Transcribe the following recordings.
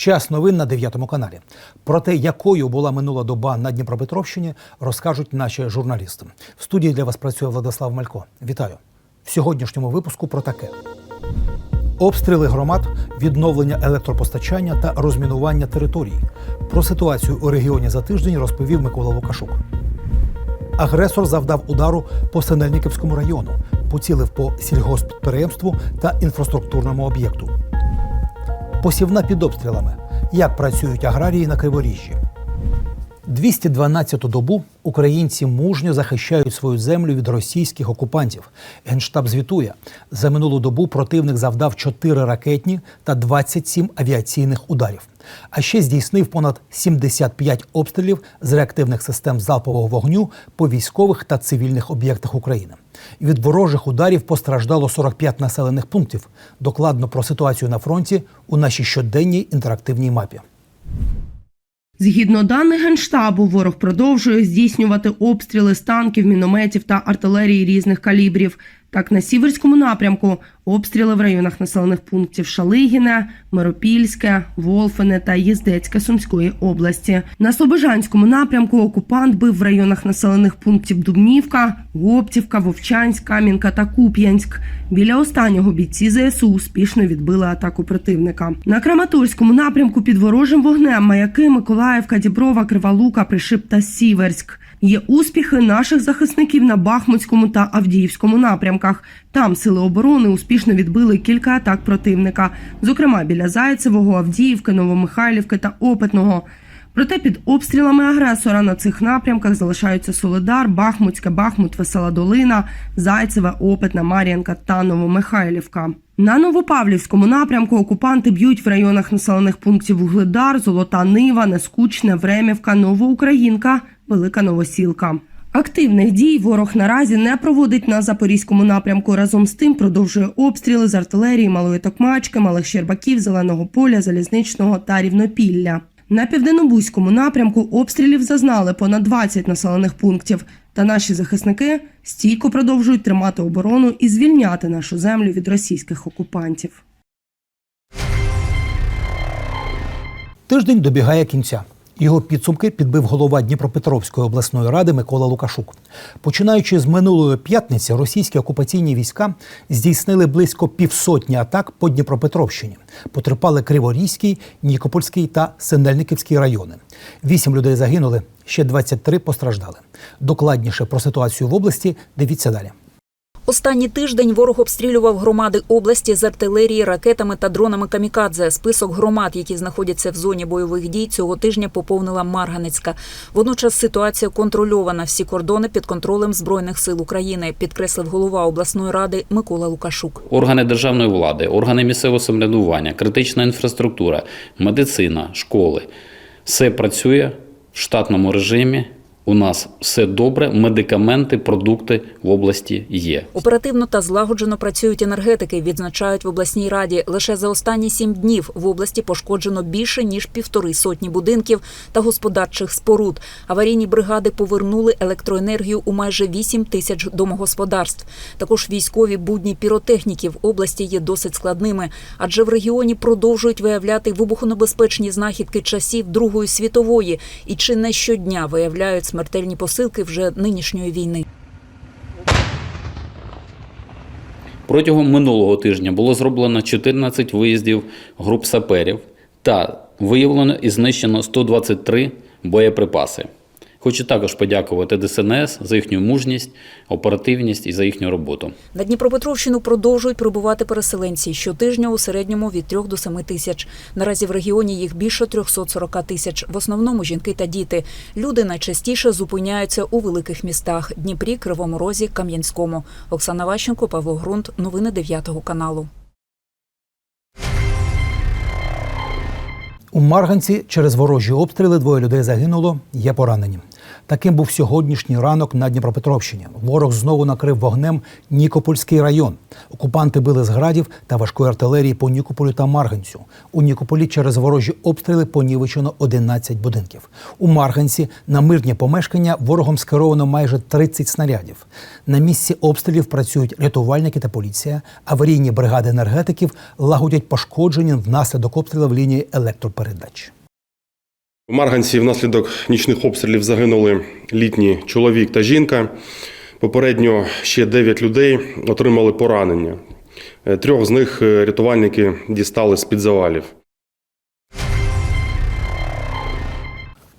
Час новин на 9 каналі. Про те, якою була минула доба на Дніпропетровщині, розкажуть наші журналісти. В студії для вас працює Владислав Малько. Вітаю в сьогоднішньому випуску про таке. Обстріли громад, відновлення електропостачання та розмінування територій. Про ситуацію у регіоні за тиждень розповів Микола Лукашук. Агресор завдав удару по Синельниківському району, поцілив по сільгоспідприємству та інфраструктурному об'єкту. Посівна під обстрілами. Як працюють аграрії на Криворіжжі? 212-ту добу українці мужньо захищають свою землю від російських окупантів. Генштаб звітує, за минулу добу противник завдав 4 ракетні та 27 авіаційних ударів. А ще здійснив понад 75 обстрілів з реактивних систем залпового вогню по військових та цивільних об'єктах України. Від ворожих ударів постраждало 45 населених пунктів. Докладно про ситуацію на фронті у нашій щоденній інтерактивній мапі. Згідно даних Генштабу, ворог продовжує здійснювати обстріли з танків, мінометів та артилерії різних калібрів. Так, на сіверському напрямку обстріли в районах населених пунктів Шалигіне, Миропільське, Волфине та Єздецьке Сумської області. На Слобожанському напрямку окупант бив в районах населених пунктів Дубнівка, Гоптівка, Вовчанськ, Кам'янка та Куп'янськ. Біля останнього бійці ЗСУ успішно відбили атаку противника. На Краматорському напрямку під ворожим вогнем маяки Миколаївка, Діброва, Кривалука, Пришип та Сіверськ. Є успіхи наших захисників на Бахмутському та Авдіївському напрямках. Там сили оборони успішно відбили кілька атак противника, зокрема біля Зайцевого, Авдіївки, Новомихайлівки та Опитного. Проте під обстрілами агресора на цих напрямках залишаються Солидар, Бахмутське, Бахмут, Весела Долина, Зайцеве, Опитна, Мар'янка та Новомихайлівка. На Новопавлівському напрямку окупанти б'ють в районах населених пунктів Вугледар, Золота Нива, Нескучне, Времівка, Новоукраїнка, Велика Новосілка. Активних дій ворог наразі не проводить на запорізькому напрямку. Разом з тим продовжує обстріли з артилерії Малої Токмачки, Малих Щербаків, Зеленого поля, Залізничного та Рівнопілля. На південнобузькому напрямку обстрілів зазнали понад 20 населених пунктів. Та наші захисники стійко продовжують тримати оборону і звільняти нашу землю від російських окупантів. Тиждень добігає кінця. Його підсумки підбив голова Дніпропетровської обласної ради Микола Лукашук. Починаючи з минулої п'ятниці, російські окупаційні війська здійснили близько півсотні атак по Дніпропетровщині. Потерпали Криворізький, Нікопольський та Синельниківський райони. Вісім людей загинули, ще 23 постраждали. Докладніше про ситуацію в області дивіться далі. Останній тиждень ворог обстрілював громади області з артилерії, ракетами та дронами камікадзе. Список громад, які знаходяться в зоні бойових дій, цього тижня поповнила Марганецька. Водночас ситуація контрольована. Всі кордони під контролем збройних сил України, підкреслив голова обласної ради Микола Лукашук. Органи державної влади, органи місцевого самоврядування, критична інфраструктура, медицина, школи все працює в штатному режимі. У нас все добре, медикаменти, продукти в області є. Оперативно та злагоджено працюють енергетики. Відзначають в обласній раді. Лише за останні сім днів в області пошкоджено більше ніж півтори сотні будинків та господарчих споруд. Аварійні бригади повернули електроенергію у майже 8 тисяч домогосподарств. Також військові будні піротехніків області є досить складними, адже в регіоні продовжують виявляти вибухонебезпечні знахідки часів Другої світової і чи не щодня виявляють смертельні посилки вже нинішньої війни. Протягом минулого тижня було зроблено 14 виїздів груп саперів та виявлено і знищено 123 боєприпаси. Хочу також подякувати ДСНС за їхню мужність, оперативність і за їхню роботу. На Дніпропетровщину продовжують прибувати переселенці щотижня у середньому від 3 до 7 тисяч. Наразі в регіоні їх більше 340 тисяч. В основному жінки та діти. Люди найчастіше зупиняються у великих містах Дніпрі, Кривому Розі, Кам'янському. Оксана Ващенко, Павло Грунт. Новини 9 каналу. У Марганці через ворожі обстріли двоє людей загинуло, є поранені. Таким був сьогоднішній ранок на Дніпропетровщині. Ворог знову накрив вогнем Нікопольський район. Окупанти били з градів та важкої артилерії по Нікополю та Марганцю. У Нікополі через ворожі обстріли понівечено 11 будинків. У Марганці на мирні помешкання ворогом скеровано майже 30 снарядів. На місці обстрілів працюють рятувальники та поліція. Аварійні бригади енергетиків лагодять пошкодження внаслідок обстрілів лінії електропередач. В Марганці внаслідок нічних обстрілів загинули літній чоловік та жінка. Попередньо ще 9 людей отримали поранення. Е, Трьох з них е, рятувальники дістали з-під завалів.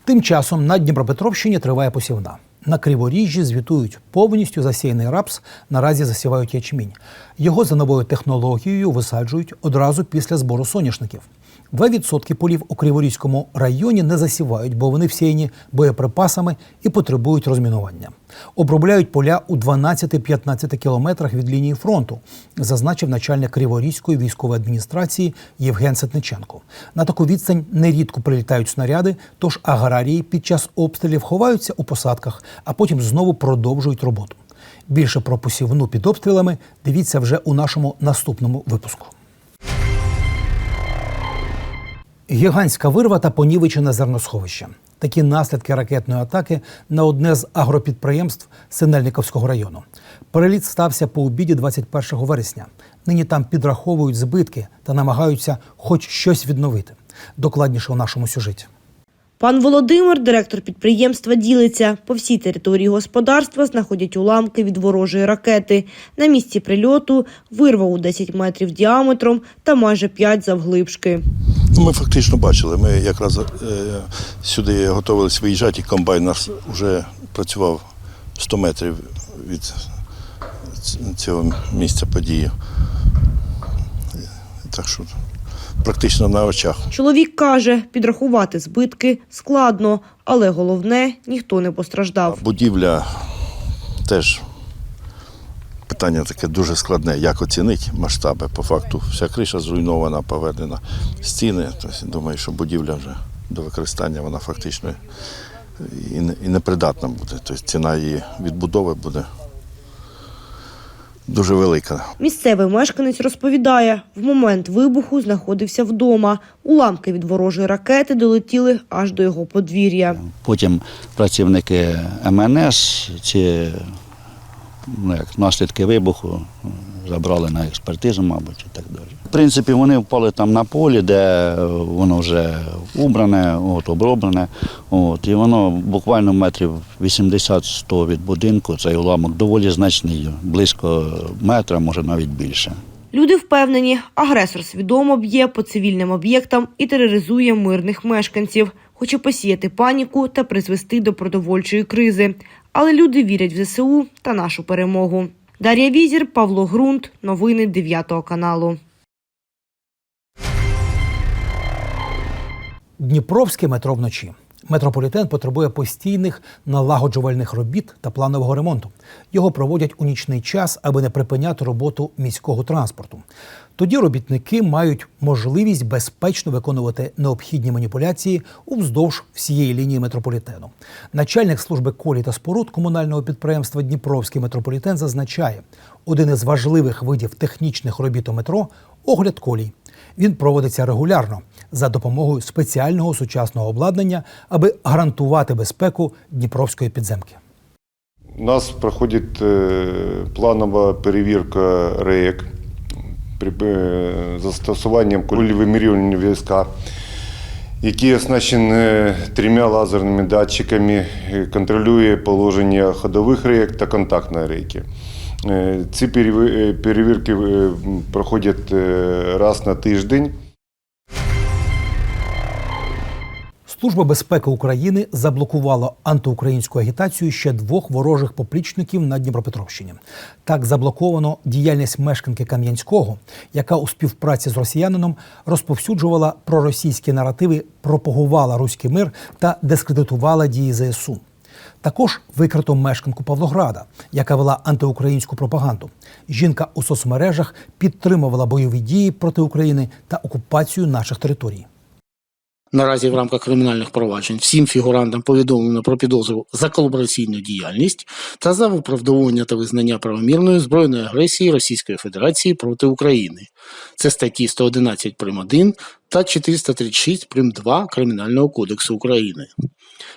Тим часом на Дніпропетровщині триває посівна. На Криворіжжі звітують повністю засіяний рапс, наразі засівають ячмінь. Його за новою технологією висаджують одразу після збору соняшників. 2% полів у Криворізькому районі не засівають, бо вони всіяні боєприпасами і потребують розмінування. Обробляють поля у 12-15 кілометрах від лінії фронту, зазначив начальник Криворізької військової адміністрації Євген Сетниченко. На таку відстань нерідко прилітають снаряди, тож аграрії під час обстрілів ховаються у посадках, а потім знову продовжують роботу. Більше про посівну під обстрілами дивіться вже у нашому наступному випуску. Гігантська вирва та понівечене зерносховище. Такі наслідки ракетної атаки на одне з агропідприємств Синельниковського району. Переліт стався по обіді 21 вересня. Нині там підраховують збитки та намагаються хоч щось відновити. Докладніше у нашому сюжеті. Пан Володимир, директор підприємства, ділиться. По всій території господарства знаходять уламки від ворожої ракети. На місці прильоту вирва у 10 метрів діаметром та майже 5 завглибшки. Ну, Ми фактично бачили. Ми якраз е, сюди готувалися виїжджати, і комбайн наш вже працював 100 метрів від цього місця події. Так що практично на очах. Чоловік каже, підрахувати збитки складно, але головне ніхто не постраждав. Будівля теж питання таке дуже складне. Як оцінити масштаби? По факту вся криша зруйнована, поведена стіни. Тобто, думаю, що будівля вже до використання вона фактично і не- і непридатна буде. Тобто ціна її відбудови буде дуже велика. Місцевий мешканець розповідає, в момент вибуху знаходився вдома. Уламки від ворожої ракети долетіли аж до його подвір'я. Потім працівники МНС ці ну, як, наслідки вибуху забрали на експертизу, мабуть, і так далі. В принципі, вони впали там на полі, де воно вже убране, от, оброблене. От, і воно буквально метрів 80-100 від будинку, цей уламок доволі значний, близько метра, може навіть більше. Люди впевнені, агресор свідомо б'є по цивільним об'єктам і тероризує мирних мешканців, хоче посіяти паніку та призвести до продовольчої кризи. Але люди вірять в ЗСУ та нашу перемогу. Дар'я Візір, Павло Грунт. Новини 9 каналу. Дніпровське метро вночі. Метрополітен потребує постійних налагоджувальних робіт та планового ремонту. Його проводять у нічний час, аби не припиняти роботу міського транспорту. Тоді робітники мають можливість безпечно виконувати необхідні маніпуляції уздовж всієї лінії метрополітену. Начальник служби колій та споруд комунального підприємства Дніпровський метрополітен зазначає, один із важливих видів технічних робіт у метро огляд колій. Він проводиться регулярно за допомогою спеціального сучасного обладнання, аби гарантувати безпеку Дніпровської підземки. У нас проходить е, планова перевірка РЕК е, застосуванням кулевимірювальні війська, які оснащені трьома лазерними датчиками, е, контролює положення ходових рейок та контактної рейки. Е, Ці е, перевірки е, проходять раз на тиждень. Служба безпеки України заблокувала антиукраїнську агітацію ще двох ворожих поплічників на Дніпропетровщині. Так заблоковано діяльність мешканки Кам'янського, яка у співпраці з росіянином розповсюджувала проросійські наративи, пропагувала руський мир та дискредитувала дії ЗСУ. Також викрито мешканку Павлограда, яка вела антиукраїнську пропаганду. Жінка у соцмережах підтримувала бойові дії проти України та окупацію наших територій. Наразі в рамках кримінальних проваджень всім фігурантам повідомлено про підозру за колабораційну діяльність та за виправдовування та визнання правомірної збройної агресії Російської Федерації проти України. Це статті 111 прим. 1 та 436 прим. 2 Кримінального кодексу України.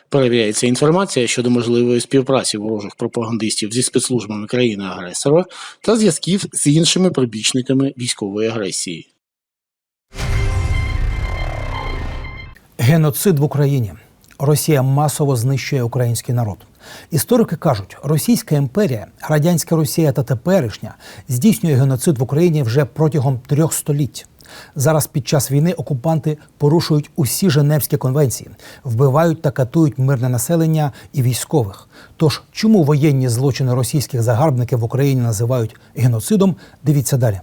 Перевіряється інформація щодо можливої співпраці ворожих пропагандистів зі спецслужбами країни-агресора та зв'язків з іншими прибічниками військової агресії. Геноцид в Україні. Росія масово знищує український народ. Історики кажуть, Російська імперія, радянська Росія та теперішня здійснює геноцид в Україні вже протягом трьох століть. Зараз під час війни окупанти порушують усі Женевські конвенції, вбивають та катують мирне населення і військових. Тож, чому воєнні злочини російських загарбників в Україні називають геноцидом? Дивіться далі.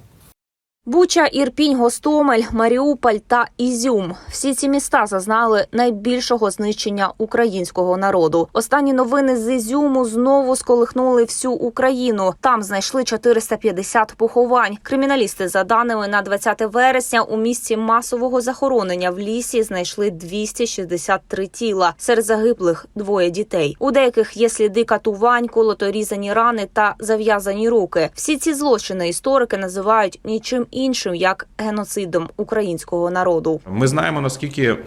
Буча, Ірпінь, Гостомель, Маріуполь та Ізюм. Всі ці міста зазнали найбільшого знищення українського народу. Останні новини з Ізюму знову сколихнули всю Україну. Там знайшли 450 поховань. Криміналісти за даними на 20 вересня у місці масового захоронення в лісі знайшли 263 тіла. Серед загиблих двоє дітей. У деяких є сліди катувань, колоторізані рани та зав'язані руки. Всі ці злочини історики називають нічим іншим як геноцидом українського народу. Ми знаємо, наскільки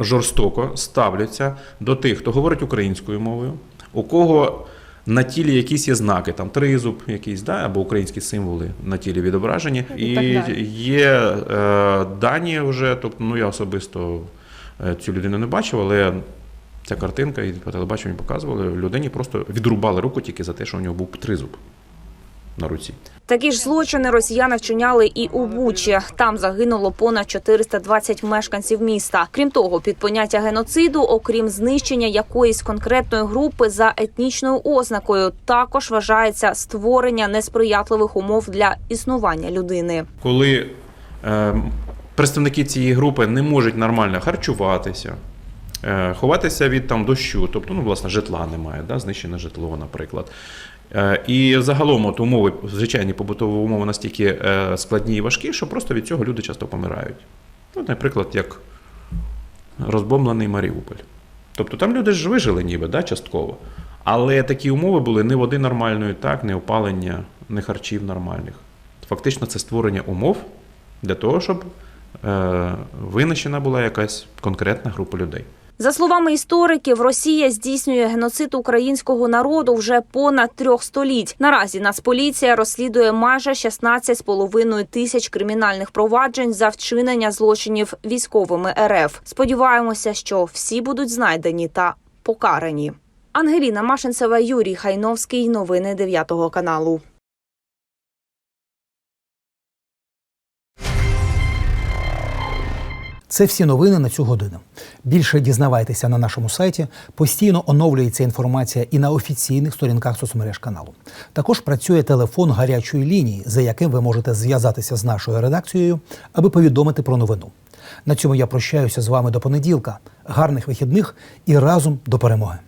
жорстоко ставляться до тих, хто говорить українською мовою, у кого на тілі якісь є знаки, там тризуб, якийсь, да, або українські символи на тілі відображені. І є е, дані вже, тобто, ну я особисто е, цю людину не бачив, але ця картинка і по телебаченню показували, людині просто відрубали руку тільки за те, що у нього був тризуб на руці. Такі ж злочини росіяни вчиняли і у Бучі. Там загинуло понад 420 мешканців міста. Крім того, під поняття геноциду, окрім знищення якоїсь конкретної групи за етнічною ознакою, також вважається створення несприятливих умов для існування людини. коли е, представники цієї групи не можуть нормально харчуватися, е, ховатися від там дощу, тобто, ну, власне, житла немає, да, знищене житло, наприклад. Е, і загалом от умови, звичайні побутові умови настільки е, складні і важкі, що просто від цього люди часто помирають. Ну, наприклад, як розбомблений Маріуполь. Тобто там люди ж вижили ніби, да, частково. Але такі умови були не води нормальної, так, не опалення, не харчів нормальних. Фактично, це створення умов для того, щоб е, винищена була якась конкретна група людей. За словами істориків, Росія здійснює геноцид українського народу вже понад трьох століть. Наразі Нацполіція розслідує майже 16,5 тисяч кримінальних проваджень за вчинення злочинів військовими РФ. Сподіваємося, що всі будуть знайдені та покарані. Ангеліна Машинцева, Юрій Хайновський. Новини 9 каналу. Це всі новини на цю годину. Більше дізнавайтеся на нашому сайті. Постійно оновлюється інформація і на офіційних сторінках соцмереж каналу. Також працює телефон гарячої лінії, за яким ви можете зв'язатися з нашою редакцією, аби повідомити про новину. На цьому я прощаюся з вами до понеділка. Гарних вихідних і разом до перемоги.